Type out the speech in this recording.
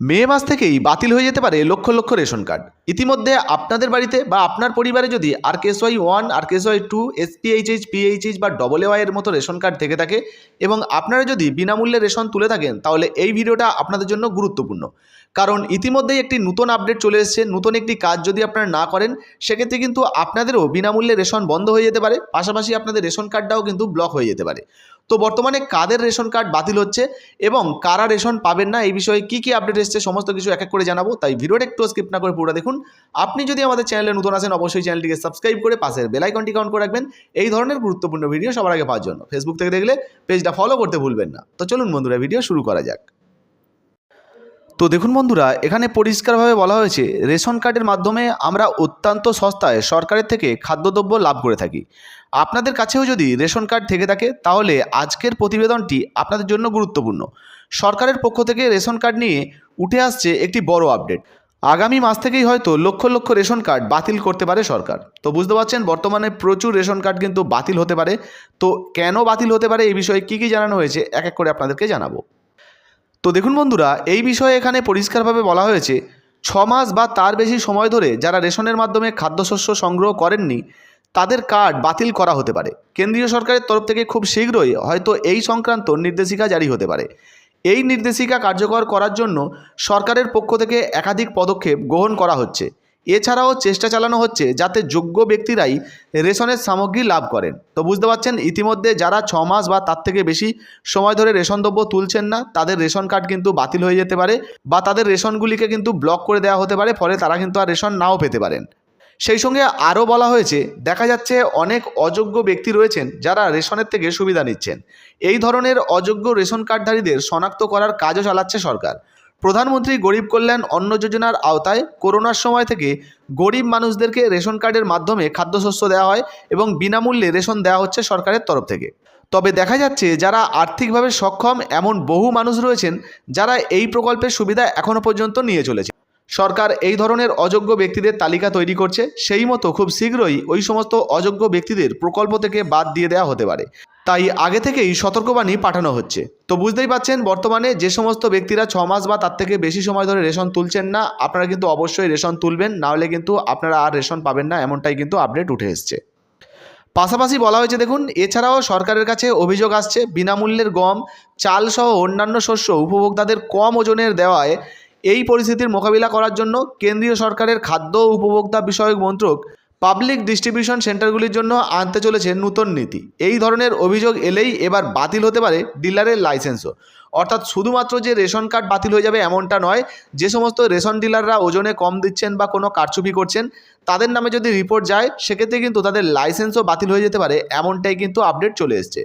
মে মাস থেকেই বাতিল হয়ে যেতে পারে লক্ষ লক্ষ রেশন কার্ড। ইতিমধ্যে আপনাদের বাড়িতে বা আপনার পরিবারে যদি R KSY one, R KSY two SPHH PHH বা ডবল এর মতো রেশন কার্ড থেকে থাকে এবং আপনারা যদি বিনামূল্যে রেশন তুলে থাকেন, তাহলে এই ভিডিওটা আপনাদের জন্য গুরুত্বপূর্ণ। কারণ ইতিমধ্যেই একটি নতুন আপডেট চলে এসেছে, নতুন একটি কাজ যদি আপনারা না করেন, সেক্ষেত্রে কিন্তু আপনাদেরও বিনামূল্যে রেশন বন্ধ হয়ে যেতে পারে, পাশাপাশি আপনাদের রেশন কার্ডটাও কিন্তু ব্লক হয়ে যেতে পারে। তো বর্তমানে কাদের রেশন কার্ড বাতিল হচ্ছে এবং কারা রেশন পাবেন না, এই বিষয়ে কি কি আপডেট এসছে সমস্ত কিছু এক এক করে জানাব। তাই ভিডিওটা একটু স্কিপ না করে পুরো দেখুন। আপনি যদি আমাদের চ্যানেলে নতুন আসেন অবশ্যই চ্যানেলটিকে সাবস্ক্রাইব করে পাশের বেলাইকনটি কাউন্ট করে রাখবেন। এই ধরনের গুরুত্বপূর্ণ ভিডিও সবার আগে পাওয়ার জন্য। ফেসবুক থেকে দেখলে পেজটা ফলো করতে ভুলবেন না। তো চলুন বন্ধুরা ভিডিও শুরু করা যাক। তো দেখুন বন্ধুরা, এখানে পরিষ্কারভাবে বলা হয়েছে, রেশন কার্ডের মাধ্যমে আমরা অত্যন্ত সস্তায় সরকারের থেকে খাদ্যদ্রব্য লাভ করে থাকি। আপনাদের কাছেও যদি রেশন কার্ড থেকে থাকে, তাহলে আজকের প্রতিবেদনটি আপনাদের জন্য গুরুত্বপূর্ণ। সরকারের পক্ষ থেকে রেশন কার্ড নিয়ে উঠে আসছে একটি বড় আপডেট। আগামী মাস থেকেই হয়তো লক্ষ লক্ষ রেশন কার্ড বাতিল করতে পারে সরকার। তো বুঝতে পারছেন, বর্তমানে প্রচুর রেশন কার্ড কিন্তু বাতিল হতে পারে। তো কেন বাতিল হতে পারে, এই বিষয়ে কী কী জানানো হয়েছে, এক এক করে আপনাদেরকে জানাব। তো দেখুন বন্ধুরা, এই বিষয়ে এখানে পরিষ্কারভাবে বলা হয়েছে, ছ মাস বা তার বেশি সময় ধরে যারা রেশনের মাধ্যমে খাদ্যশস্য সংগ্রহ করেননি, তাদের কার্ড বাতিল করা হতে পারে। কেন্দ্রীয় সরকারের তরফ থেকে খুব শীঘ্রই হয়তো এই সংক্রান্ত নির্দেশিকা জারি হতে পারে। এই নির্দেশিকা কার্যকর করার জন্য সরকারের পক্ষ থেকে একাধিক পদক্ষেপ গ্রহণ করা হচ্ছে। এছাড়াও চেষ্টা চালানো হচ্ছে যাতে যোগ্য ব্যক্তিরাই রেশনের সামগ্রী লাভ করেন। তো বুঝতে পারছেন, ইতিমধ্যে যারা ছ মাস বা তার থেকে বেশি সময় ধরে রেশন দ্রব্য তুলছেন না, তাদের রেশন কার্ড কিন্তু বাতিল হয়ে যেতে পারে বা তাদের রেশনগুলিকে কিন্তু ব্লক করে দেওয়া হতে পারে, ফলে তারা কিন্তু আর রেশন নাও পেতে পারেন। সেই সঙ্গে আরও বলা হয়েছে, দেখা যাচ্ছে অনেক অযোগ্য ব্যক্তি রয়েছেন যারা রেশনের থেকে সুবিধা নিচ্ছেন। এই ধরনের অযোগ্য রেশন কার্ডধারীদের শনাক্ত করার কাজও চালাচ্ছে সরকার। প্রধানমন্ত্রী গরিব কল্যাণ অন্ন যোজনার আওতায় করোনার সময় থেকে গরিব মানুষদেরকে রেশন কার্ডের মাধ্যমে খাদ্যশস্য দেওয়া হয় এবং বিনামূল্যে রেশন দেওয়া হচ্ছে সরকারের তরফ থেকে। তবে দেখা যাচ্ছে যারা আর্থিকভাবে সক্ষম, এমন বহু মানুষ রয়েছেন যারা এই প্রকল্পের সুবিধা এখনও পর্যন্ত নিয়ে চলেছে। সরকার এই ধরনের অযোগ্য ব্যক্তিদের তালিকা তৈরি করছে। সেই মতো খুব শীঘ্রই ওই সমস্ত অযোগ্য ব্যক্তিদের প্রকল্প থেকে বাদ দিয়ে দেওয়া হতে পারে। তাই আগে থেকেই সতর্কবাণী পাঠানো হচ্ছে। তো বুঝতেই পাচ্ছেন, বর্তমানে যে সমস্ত ব্যক্তিরা ছ মাস বা তার থেকে বেশি সময় ধরে রেশন তুলছেন না, আপনারা কিন্তু অবশ্যই রেশন তুলবেন নাহলে কিন্তু আপনারা আর রেশন পাবেন না, এমনটাই কিন্তু আপডেট উঠে এসছে। পাশাপাশি বলা হয়েছে, দেখুন, এছাড়াও সরকারের কাছে অভিযোগ আসছে, বিনামূল্যের গম, চাল সহ অন্যান্য শস্য উপভোক্তাদের কম ওজনের দেওয়ায় এই পরিস্থিতির মোকাবিলা করার জন্য কেন্দ্রীয় সরকারের খাদ্য উপভোক্তা বিষয়ক মন্ত্রক পাবলিক ডিস্ট্রিবিউশন সেন্টারগুলির জন্য আনতে চলেছে নূতন নীতি। এই ধরনের অভিযোগ এলেই এবার বাতিল হতে পারে ডিলারের লাইসেন্সও। অর্থাৎ শুধুমাত্র যে রেশন কার্ড বাতিল হয়ে যাবে এমনটা নয়, যে সমস্ত রেশন ডিলাররা ওজনে কম দিচ্ছেন বা কোনো কারচুপি করছেন, তাদের নামে যদি রিপোর্ট যায়, সেক্ষেত্রে কিন্তু তাদের লাইসেন্সও বাতিল হয়ে যেতে পারে, এমনটাই কিন্তু আপডেট চলে এসছে।